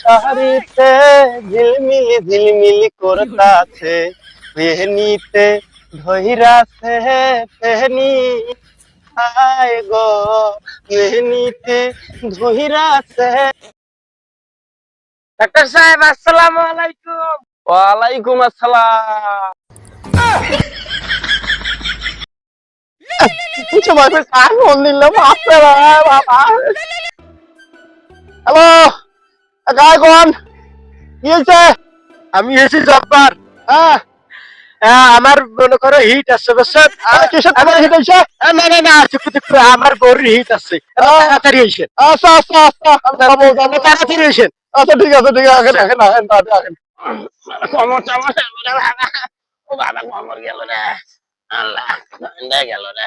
শাড়িতে ঝিলমিলি ঝিলমিলি করতাছে। পেহনিতে ধইরাছে পেহনি আয় গো। পেহনিতে ধইরাছে ডাক্তার সাহেব, আসসালামু আলাইকুম। ওয়ালাইকুম আসসালাম। কিছু বলবে? কার ফোন দিলাম আপনারা বাবা হ্যালো? গায়ে কোন? কি হয়েছে? আমি এসি জব্বার। হ্যাঁ। হ্যাঁ, আমার মনে করো হিট আছে বুঝছেন তোমার হিট হয়েছে? না না না চুপ চুপ আমার গরুর হিট আছে তাড়াতাড়ি এসেন আচ্ছা আচ্ছা আচ্ছা আমি যাব যাব তাড়াতাড়ি এসেন আচ্ছা ঠিক আছে ঠিক আছে এখন তাড়াতাড়ি এখন কমর টমর ও বাবা কমর গেল রে। আল্লাহ গেল রে?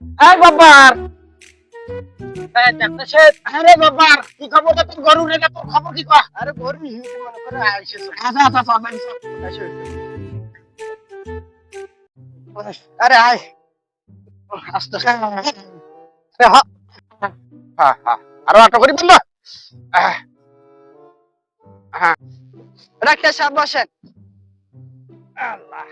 এই সাহেব আরে গব্বর কি খবর তোর গরু রে? তোর খবর কি কয়? আরে গরু মনে করে আচ্ছা আচ্ছা আচ্ছা আচ্ছা আরে আয়। আস্তে। আরে হ। হ্যাঁ হ্যাঁ আরও আটো করি বলল হ্যাঁ। ডাক্তার সাহেব বসেন। আল্লাহ।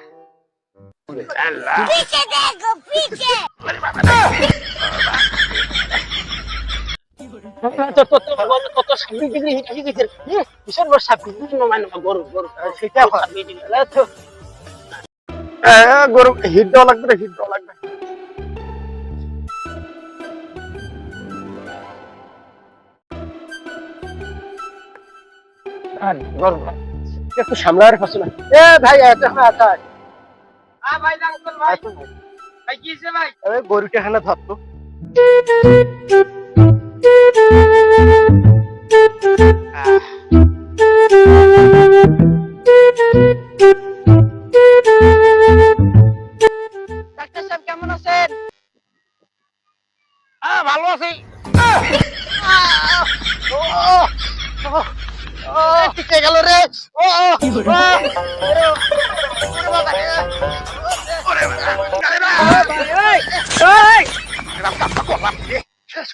একটু সামলার পাচ্ছে না এ ভাই এটা আচ্ছা গরুটা এখানে ধরতো? ডাক্তার সাহেব কেমন আছেন? ভালো আছি। টিকে গেল রে।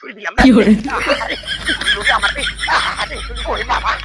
করে দিলাম করে আমার